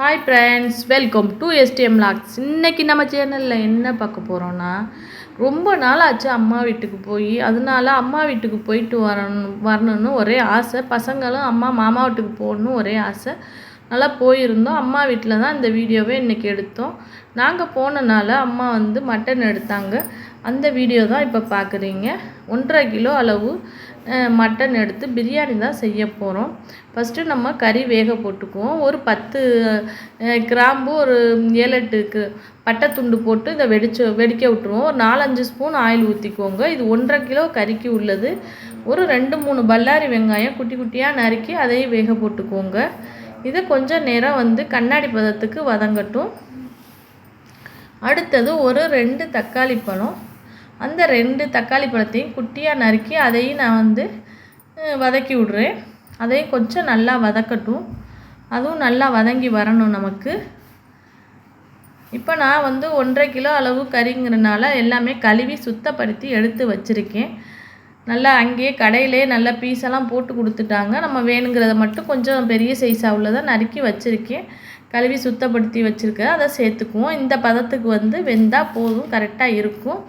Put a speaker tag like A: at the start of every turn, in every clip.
A: Hi friends welcome to STM logs இன்றைக்கி நம்ம சேனலில் என்ன பார்க்க போகிறோன்னா ரொம்ப நாள் ஆச்சு அம்மா வீட்டுக்கு போய் அதனால அம்மா வீட்டுக்கு போயிட்டு வரணும் வரணும்னு ஒரே ஆசை. பசங்களும் அம்மா மாமா வீட்டுக்கு போகணுன்னு ஒரே ஆசை. நல்லா போயிருந்தோம். அம்மா வீட்டில் தான் இந்த வீடியோவை இன்றைக்கி எடுத்தோம். நாங்கள் போனனால அம்மா வந்து மட்டன் எடுத்தாங்க. அந்த வீடியோ தான் இப்போ பார்க்குறீங்க. ஒன்றரை கிலோ அளவு மட்டன் எடுத்து பிரியாணி தான் செய்ய போகிறோம் ஃபஸ்ட்டு நம்ம கறி வேக போட்டுக்குவோம். ஒரு பத்து கிராம்பு ஒரு ஏழு எட்டுக்கு பட்டை துண்டு போட்டு இதை வெடிச்சு வெடிக்க விட்டுருவோம். ஒரு நாலஞ்சு ஸ்பூன் ஆயில் ஊற்றிக்கோங்க இது ஒன்றரை கிலோ கறிக்கு உள்ளது. ஒரு ரெண்டு மூணு பல்லாரி வெங்காயம் குட்டி குட்டியாக நறுக்கி அதையும் வேக போட்டுக்கோங்க. இதை கொஞ்சம் நேரம் வந்து கண்ணாடி பதத்துக்கு வதங்கட்டும். அடுத்தது ஒரு ரெண்டு தக்காளி பழம். அந்த ரெண்டு தக்காளி பழத்தையும் குட்டியாக நறுக்கி அதையும் நான் வந்து வதக்கி விட்றேன். அதையும் கொஞ்சம் நல்லா வதக்கட்டும். அதுவும் நல்லா வதங்கி வரணும் நமக்கு. இப்போ நான் வந்து ஒன்றரை கிலோ அளவு கறிங்கிறனால எல்லாமே கழுவி சுத்தப்படுத்தி எடுத்து வச்சுருக்கேன். நல்லா அங்கேயே கடையிலே நல்லா பீஸெல்லாம் போட்டு கொடுத்துட்டாங்க. நம்ம வேணுங்கிறத மட்டும் கொஞ்சம் பெரிய சைஸாக உள்ளதை நறுக்கி வச்சுருக்கேன். கழுவி சுத்தப்படுத்தி வச்சுருக்க அதை சேர்த்துக்குவோம். இந்த பதத்துக்கு வந்து வெந்தால் போதும் கரெக்டாக இருக்கும்.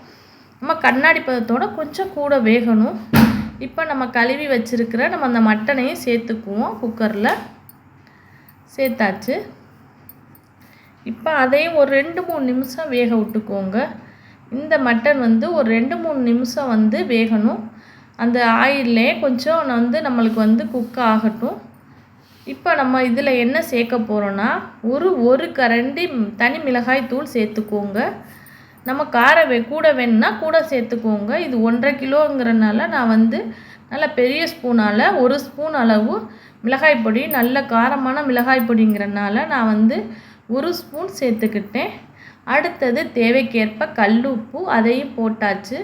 A: நம்ம கண்ணாடி பதத்தோட கொஞ்சம் கூட வேகணும். இப்போ நம்ம கழுவி வச்சுருக்கிற நம்ம அந்த மட்டனையும் சேர்த்துக்குவோம் குக்கரில் சேர்த்தாச்சு. இப்போ அதையும் ஒரு ரெண்டு மூணு நிமிஷம் வேக விட்டுக்கோங்க. இந்த மட்டன் வந்து ஒரு ரெண்டு மூணு நிமிஷம் வந்து வேகணும். அந்த ஆயிலே கொஞ்சம் வந்து நம்மளுக்கு வந்து குக் ஆகட்டும். இப்போ நம்ம இதில் என்ன சேர்க்க போகிறோன்னா ஒரு ஒரு கரண்டி தனி மிளகாய் தூள் சேர்த்துக்கோங்க. நம்ம காரம் வே கூட வேணும்னா கூட சேர்த்துக்கோங்க. இது ஒன்றரை கிலோங்கிறனால நான் வந்து நல்ல பெரிய ஸ்பூனால் ஒரு ஸ்பூன் அளவு மிளகாய் பொடி நல்ல காரமான மிளகாய் பொடிங்கிறனால நான் வந்து ஒரு ஸ்பூன் சேர்த்துக்கிட்டேன். அடுத்தது தேவைக்கேற்ப கல் உப்பு அதையும் போட்டாச்சு.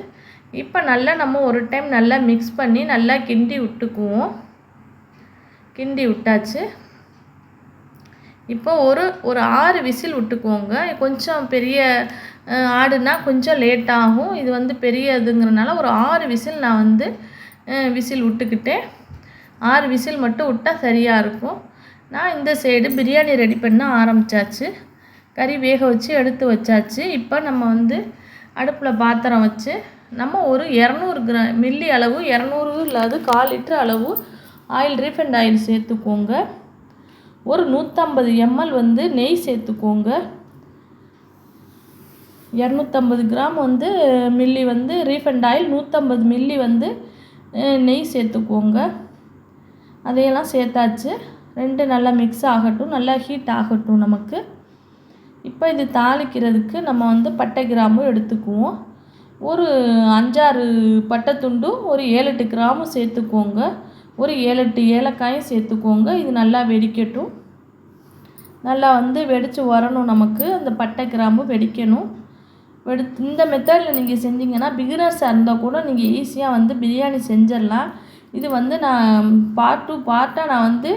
A: இப்போ நல்லா நம்ம ஒரு டைம் நல்லா மிக்ஸ் பண்ணி நல்லா கிண்டி விட்டுக்குவோம். கிண்டி விட்டாச்சு. இப்போ ஒரு ஒரு ஆறு விசில் விட்டுக்குவோங்க கொஞ்சம் பெரிய ஆடுனா கொஞ்சம் லேட் ஆகும். இது வந்து பெரிய இதுங்கிறனால ஒரு ஆறு விசில் நான் வந்து விசில் விட்டுக்கிட்டேன். ஆறு விசில் மட்டும் விட்டால் சரியாக இருக்கும். நான் இந்த சைடு பிரியாணி ரெடி பண்ண ஆரம்பித்தாச்சு கறி வேக வச்சு எடுத்து வச்சாச்சு. இப்போ நம்ம வந்து அடுப்பில் பாத்திரம் வச்சு நம்ம ஒரு இரநூறு கிரா மில்லி அளவு இரநூறு இல்லாது கால் லிட்டர் அளவு ஆயில் ரீஃபைண்ட் ஆயில் சேர்த்துக்கோங்க. ஒரு நூற்றம்பது எம்எல் வந்து நெய் சேர்த்துக்கோங்க. இரநூத்தம்பது கிராம் வந்து மில்லி வந்து ரீஃபண்ட் ஆயில் நூற்றம்பது மில்லி வந்து நெய் சேர்த்துக்கோங்க. அதையெல்லாம் சேர்த்தாச்சு. ரெண்டு நல்லா மிக்ஸ் ஆகட்டும் நல்லா ஹீட் ஆகட்டும் நமக்கு. இப்போ இது தாளிக்கிறதுக்கு நம்ம வந்து பட்டை கிராமும் எடுத்துக்குவோம். ஒரு அஞ்சாறு பட்டை துண்டும் ஒரு ஏழு எட்டு கிராமும் சேர்த்துக்கோங்க. ஒரு ஏழு எட்டு ஏலக்காயும் சேர்த்துக்கோங்க. இது நல்லா வெடிக்கட்டும். நல்லா வந்து வெடித்து வரணும் நமக்கு. அந்த பட்டை கிராம்பு வெடிக்கணும். வெடி இந்த மெத்தடில் நீங்கள் செஞ்சீங்கன்னா பிகினர்ஸாக இருந்தால் கூட நீங்கள் ஈஸியாக வந்து பிரியாணி செஞ்சிடலாம். இது வந்து நான் பார்ட் டூ பார்ட்டாக நான் வந்து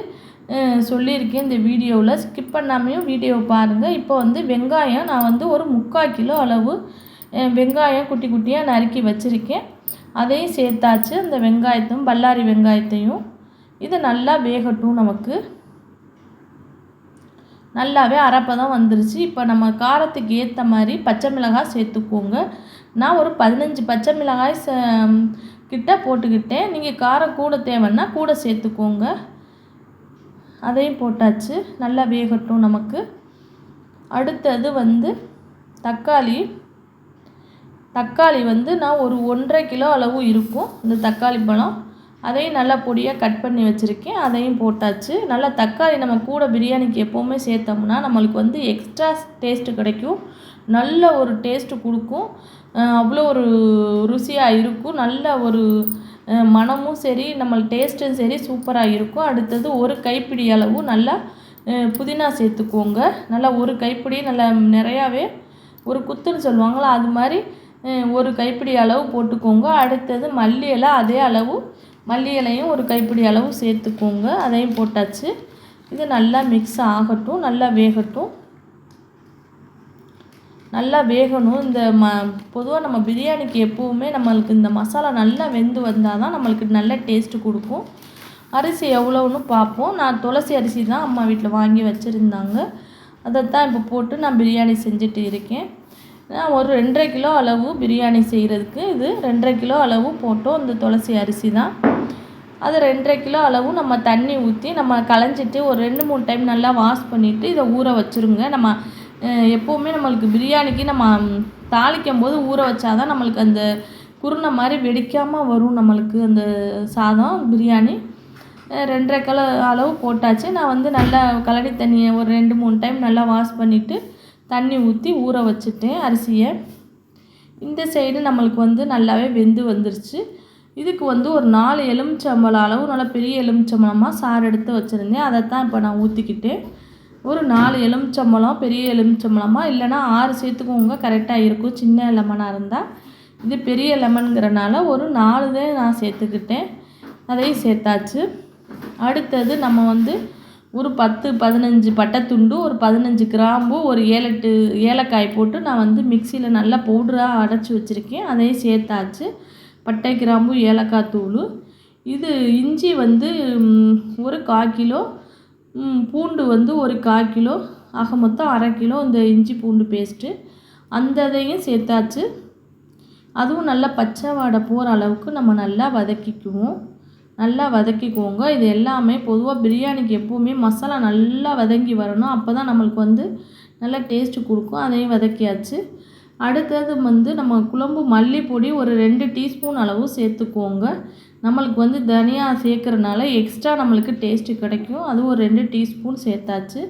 A: சொல்லியிருக்கேன் இந்த வீடியோவில். ஸ்கிப் பண்ணாமையும் வீடியோ பாருங்கள் இப்போ வந்து வெங்காயம் நான் வந்து ஒரு முக்கால் கிலோ அளவு வெங்காயம் குட்டி குட்டியாக நறுக்கி வச்சுருக்கேன். அதையும் சேர்த்தாச்சு. அந்த வெங்காயத்தையும் பல்லாரி வெங்காயத்தையும். இது நல்லா வேகட்டும் நமக்கு. நல்லாவே அரைப்பதம் வந்துருச்சு. இப்போ நம்ம காரத்துக்கு ஏற்ற மாதிரி பச்சை மிளகாய் சேர்த்துக்கோங்க. நான் ஒரு பதினஞ்சு பச்சை மிளகாய் ச கிட்ட போட்டுக்கிட்டேன். நீங்கள் காரம் கூட தேவைன்னா கூட சேர்த்துக்கோங்க. அதையும் போட்டாச்சு. நல்லா வேகட்டும் நமக்கு. அடுத்தது வந்து தக்காளி தக்காளி வந்து நான் ஒரு ஒன்றரை கிலோ அளவு இருக்கும். இந்த தக்காளி பழம். அதையும் நல்லா பொடியாக கட் பண்ணி வச்சுருக்கேன். அதையும் போட்டாச்சு. நல்லா தக்காளி நம்ம கூட பிரியாணிக்கு எப்போவுமே சேர்த்தோம்னா நம்மளுக்கு வந்து எக்ஸ்ட்ரா டேஸ்ட்டு கிடைக்கும். நல்ல ஒரு டேஸ்ட்டு கொடுக்கும். அவ்வளோ ஒரு ருசியாக இருக்கும். நல்ல ஒரு மனமும் மணமும் சரி நம்ம டேஸ்ட்டும் சரி சூப்பராக இருக்கும். அடுத்தது ஒரு கைப்பிடி அளவு நல்லா புதினா சேர்த்துக்கோங்க. நல்லா ஒரு கைப்பிடி நல்லா நிறையாவே ஒரு குத்துன்னு சொல்லுவாங்களா அது மாதிரி ஒரு கைப்பிடி அளவு போட்டுக்கோங்க. அடுத்தது மல்லி இலை அதே அளவு மல்லி இலையும் ஒரு கைப்பிடி அளவு சேர்த்துக்கோங்க. அதையும் போட்டாச்சு. இது நல்லா மிக்ஸ் ஆகட்டும் நல்லா வேகட்டும். நல்லா வேகணும். இந்த ம பொதுவாக நம்ம பிரியாணிக்கு எப்போவுமே நம்மளுக்கு இந்த மசாலா நல்லா வெந்து வந்தால் தான் நம்மளுக்கு நல்ல டேஸ்ட்டு கொடுக்கும். அரிசி எவ்வளோன்னு பார்ப்போம். நான் துளசி அரிசி தான் அம்மா வீட்டில் வாங்கி வச்சுருந்தாங்க. அதைத்தான் இப்போ போட்டு நான் பிரியாணி செஞ்சுட்டு இருக்கேன். ஒரு ரெண்டரை கிலோ அளவு பிரியாணி செய்கிறதுக்கு இது ரெண்டரை கிலோ அளவு போட்டோம். இந்த துளசி அரிசி தான். அது ரெண்டரை கிலோ அளவு நம்ம தண்ணி ஊற்றி நம்ம களைஞ்சிட்டு ஒரு ரெண்டு மூணு டைம் நல்லா வாஷ் பண்ணிவிட்டு இதை ஊற வச்சுருங்க. நம்ம எப்போவுமே நம்மளுக்கு பிரியாணிக்கு நம்ம தாளிக்கும் போது ஊற வச்சாதான் நம்மளுக்கு அந்த குருணை மாதிரி வெடிக்காமல் வரும் நம்மளுக்கு அந்த சாதம் பிரியாணி. ரெண்டரை கிலோ அளவு போட்டாச்சு. நான் வந்து நல்லா கலடி தண்ணியை ஒரு ரெண்டு மூணு டைம் நல்லா வாஷ் பண்ணிவிட்டு தண்ணி ஊற்றி ஊற வச்சுட்டேன் அரிசியை இந்த சைடு நம்மளுக்கு வந்து நல்லாவே வெந்து வந்துருச்சு. இதுக்கு வந்து ஒரு நாலு எலுமிச்சம்பழம் அளவு நல்லா பெரிய எலுமிச்சம்பழமாக சாறு எடுத்து வச்சுருந்தேன். அதை தான் இப்போ நான் ஊற்றிக்கிட்டேன் ஒரு நாலு எலுமிச்சம்பழம் பெரிய எலுமிச்சம்பழமாக இல்லைனா ஆறு சேர்த்துக்கோங்க கரெக்டாக இருக்கும். சின்ன லெமனாக இருந்தால் இது பெரிய லெமனுங்கிறனால ஒரு நாலு தான் நான் சேர்த்துக்கிட்டேன். அதையும் சேர்த்தாச்சு. அடுத்தது நம்ம வந்து ஒரு பத்து பதினஞ்சு பட்டைத்துண்டு ஒரு பதினஞ்சு கிராம்பு ஒரு ஏழெட்டு ஏலக்காய் போட்டு நான் வந்து மிக்சியில் நல்லா பவுடராக அடைச்சி வச்சுருக்கேன். அதையும் சேர்த்தாச்சு. பட்டை கிராம்பு ஏலக்காய் தூள். இது இஞ்சி வந்து ஒரு கால் கிலோ. பூண்டு வந்து ஒரு கால் கிலோ. ஆக மொத்தம் அரை கிலோ இந்த இஞ்சி பூண்டு பேஸ்ட்டு அந்த இதையும் சேர்த்தாச்சு. அதுவும் நல்லா பச்சை வாடை போகிற அளவுக்கு நம்ம நல்லா வதக்கிக்குவோம். நல்லா வதக்கிக்கோங்க. இது எல்லாமே பொதுவாக பிரியாணிக்கு எப்போவுமே மசாலா நல்லா வதங்கி வரணும். அப்போ தான் நம்மளுக்கு வந்து நல்லா டேஸ்ட்டு கொடுக்கும். அதையும் வதக்கியாச்சு. அடுத்தது வந்து நம்ம குழம்பு மல்லிப்பொடி ஒரு ரெண்டு டீஸ்பூன் அளவு சேர்த்துக்கோங்க. நம்மளுக்கு வந்து தனியாக சேர்க்குறனால எக்ஸ்ட்ரா நம்மளுக்கு டேஸ்ட்டு கிடைக்கும். அதுவும் ஒரு ரெண்டு டீஸ்பூன் சேர்த்தாச்சு.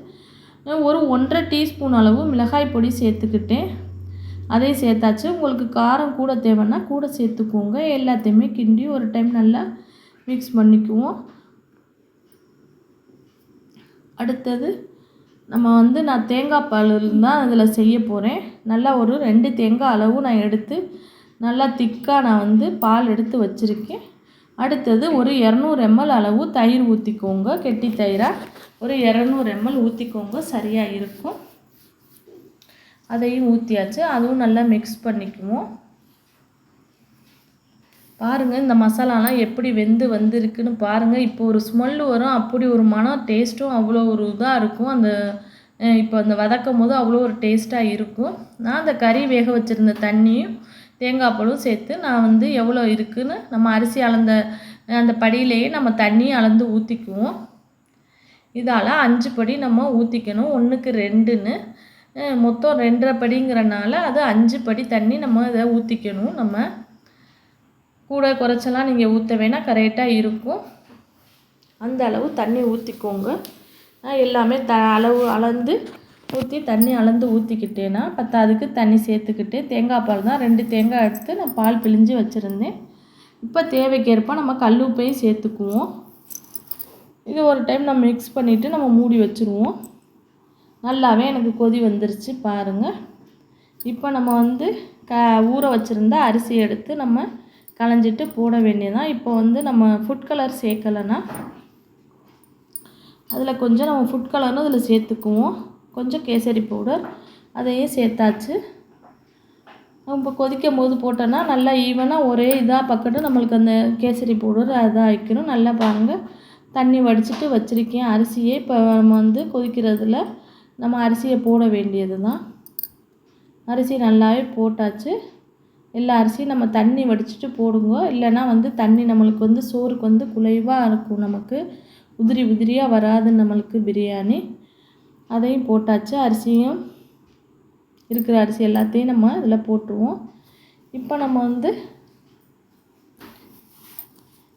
A: ஒரு ஒன்றரை டீஸ்பூன் அளவு மிளகாய் பொடி சேர்த்துக்கிட்டேன். அதையும் சேர்த்தாச்சு. உங்களுக்கு காரம் கூட தேவைன்னா கூட சேர்த்துக்கோங்க. எல்லாத்தையுமே கிண்டி ஒரு டைம் நல்லா மிக்ஸ் பண்ணிக்குவோம். அடுத்தது நம்ம வந்து நான் தேங்காய் பால் தான் அதில் செய்ய போகிறேன் நல்லா ஒரு ரெண்டு தேங்காய் அளவு நான் எடுத்து நல்லா திக்காக நான் வந்து பால் எடுத்து வச்சுருக்கேன். அடுத்தது ஒரு இரநூறு எம்எல் அளவு தயிர் ஊற்றிக்கோங்க கெட்டி தயிராக ஒரு இரநூறு எம்எல் ஊற்றிக்கோங்க சரியாக இருக்கும். அதையும் ஊற்றியாச்சு அதுவும் நல்லா மிக்ஸ் பண்ணிக்குவோம். பாருங்கள் இந்த மசாலாலாம் எப்படி வெந்து வந்திருக்குன்னு பாருங்கள் இப்போ ஒரு ஸ்மெல் வரும் அப்படி ஒரு மனம் டேஸ்ட்டும் அவ்வளோ ஒரு இதாக இருக்கும். அந்த இப்போ அந்த வதக்கும் போது அவ்வளோ ஒரு டேஸ்ட்டாக இருக்கும். நான் அந்த கறி வேக வச்சுருந்த தண்ணியும் தேங்காய் பழம் சேர்த்து நான் வந்து எவ்வளோ இருக்குதுன்னு நம்ம அரிசி அளந்த அந்த படியிலேயே நம்ம தண்ணியை அளந்து ஊற்றிக்குவோம் இதால் அஞ்சு படி நம்ம ஊற்றிக்கணும் ஒன்றுக்கு ரெண்டுன்னு. மொத்தம் ரெண்டரை படிங்கிறனால அது அஞ்சு படி தண்ணி நம்ம இதை ஊற்றிக்கணும் நம்ம. கூட குறைச்சலாம் நீங்கள் ஊற்ற வேணால் கரெக்டாக இருக்கும். அந்த அளவு தண்ணி ஊற்றிக்கோங்க நான் எல்லாமே த அளவு அளந்து ஊற்றி தண்ணி அளந்து ஊற்றிக்கிட்டேன்னா பத்தாவதுக்கு தண்ணி சேர்த்துக்கிட்டு தேங்காய் பால் தான் ரெண்டு தேங்காய் எடுத்து நான் பால் பிழிஞ்சு வச்சுருந்தேன். இப்போ தேவைக்கேற்ப நம்ம கல் உப்பையும் சேர்த்துக்குவோம். இது ஒரு டைம் நம்ம மிக்ஸ் பண்ணிவிட்டு நம்ம மூடி வச்சுருவோம். நல்லாவே எனக்கு கொதி வந்துருச்சு பாருங்கள் இப்போ நம்ம வந்து க ஊற வச்சுருந்த அரிசி எடுத்து நம்ம கலைஞ்சிட்டு போட வேண்டியதான் இப்போ வந்து நம்ம ஃபுட் கலர் சேர்க்கலைன்னா அதில் கொஞ்சம் நம்ம ஃபுட் கலரும் அதில் சேர்த்துக்குவோம். கொஞ்சம் கேசரி பவுடர் அதையும் சேர்த்தாச்சு. இப்போ கொதிக்கும் போது போட்டோன்னா நல்லா ஈவனாக ஒரே இதாக பக்கத்து நம்மளுக்கு அந்த கேசரி பவுடர் அதாக வைக்கணும் நல்லா பாருங்கள் தண்ணி வடிச்சிட்டு வச்சுருக்கேன். அரிசியே இப்போ நம்ம வந்து கொதிக்கிறதுல நம்ம அரிசியை போட வேண்டியது தான் அரிசி நல்லாவே போட்டாச்சு. எல்லா அரிசியும் நம்ம தண்ணி வடிச்சிட்டு போடுங்க. இல்லைன்னா வந்து தண்ணி நம்மளுக்கு வந்து சோறுக்கு வந்து குலைவாக இருக்கும் நமக்கு. உதிரி உதிரியாக வராது நம்மளுக்கு பிரியாணி. அதையும் போட்டாச்சு. அரிசியும் இருக்கிற அரிசி எல்லாத்தையும் நம்ம இதில் போட்டுருவோம். இப்போ நம்ம வந்து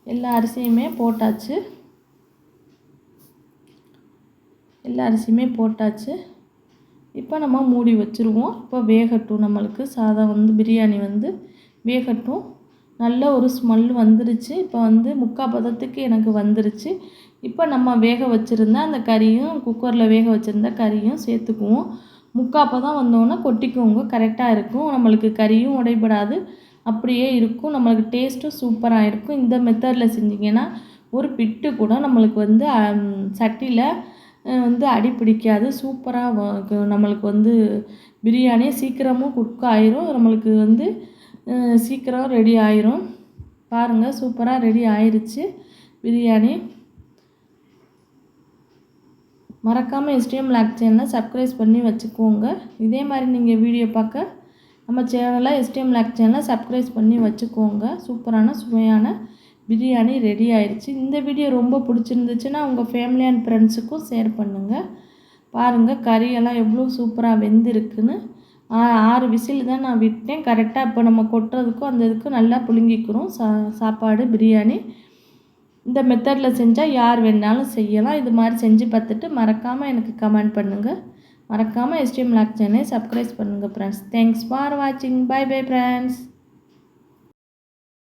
A: எல்லா அரிசியுமே போட்டாச்சு. எல்லா அரிசியுமே போட்டாச்சு. இப்போ நம்ம மூடி வச்சுருவோம். இப்போ வேகட்டும். நம்மளுக்கு சாதம் வந்து பிரியாணி வந்து வேகட்டும். நல்ல ஒரு ஸ்மெல் வந்துருச்சு. இப்போ வந்து முக்கால் பதத்துக்கு எனக்கு வந்துருச்சு. இப்போ நம்ம வேக வச்சுருந்த அந்த கறியும் குக்கரில் வேக வச்சுருந்த கறியும் சேர்த்துக்குவோம். முக்கால் பதம் வந்தோன்னே கொட்டிக்குவோங்க கரெக்டாக இருக்கும். நம்மளுக்கு கறியும் உடைபடாது. அப்படியே இருக்கும். நம்மளுக்கு டேஸ்ட்டும் சூப்பராக இருக்கும். இந்த மெத்தடில் செஞ்சிங்கன்னா ஒரு பிட்டு கூட நம்மளுக்கு வந்து சட்டியில் வந்து அடி பிடிக்காது. சூப்பராக நம்மளுக்கு வந்து பிரியாணி சீக்கிரமும் குக் ஆயிரும். நம்மளுக்கு வந்து சீக்கிரம் ரெடி ஆயிரும். பாருங்கள் சூப்பராக ரெடி ஆயிருச்சு பிரியாணி. மறக்காமல் எஸ்டிஎம் லாக் சேனலை சப்ஸ்கிரைப் பண்ணி வச்சுக்கோங்க. இதே மாதிரி நீங்கள் வீடியோ பார்க்க நம்ம சேனலை எஸ்டிஎம் லாக் சேனலை சப்ஸ்கிரைப் பண்ணி வச்சுக்கோங்க. சூப்பரான சுவையான பிரியாணி ரெடி ஆயிடுச்சு. இந்த வீடியோ ரொம்ப பிடிச்சிருந்துச்சுன்னா உங்கள் ஃபேமிலி அண்ட் ஃப்ரெண்ட்ஸுக்கும் ஷேர் பண்ணுங்கள் பாருங்கள் கறியெல்லாம் எவ்வளோ சூப்பராக வெந்திருக்குன்னு. ஆறு விசில் தான் நான் விட்டேன். கரெக்டாக இப்போ நம்ம கொட்டுறதுக்கும் அந்த இதுக்கும் நல்லா புழுங்கிக்கிறோம். சா சாப்பாடு பிரியாணி. இந்த மெத்தடில் செஞ்சால் யார் வேணாலும் செய்யலாம். இது மாதிரி செஞ்சு பார்த்துட்டு மறக்காமல் எனக்கு கமெண்ட் பண்ணுங்கள் மறக்காமல் எஸ்டிஎம் லாக் சேனலை சப்ஸ்கிரைப் பண்ணுங்கள் ஃப்ரெண்ட்ஸ் தேங்க்ஸ் ஃபார் வாட்சிங் பை பை ஃப்ரெண்ட்ஸ்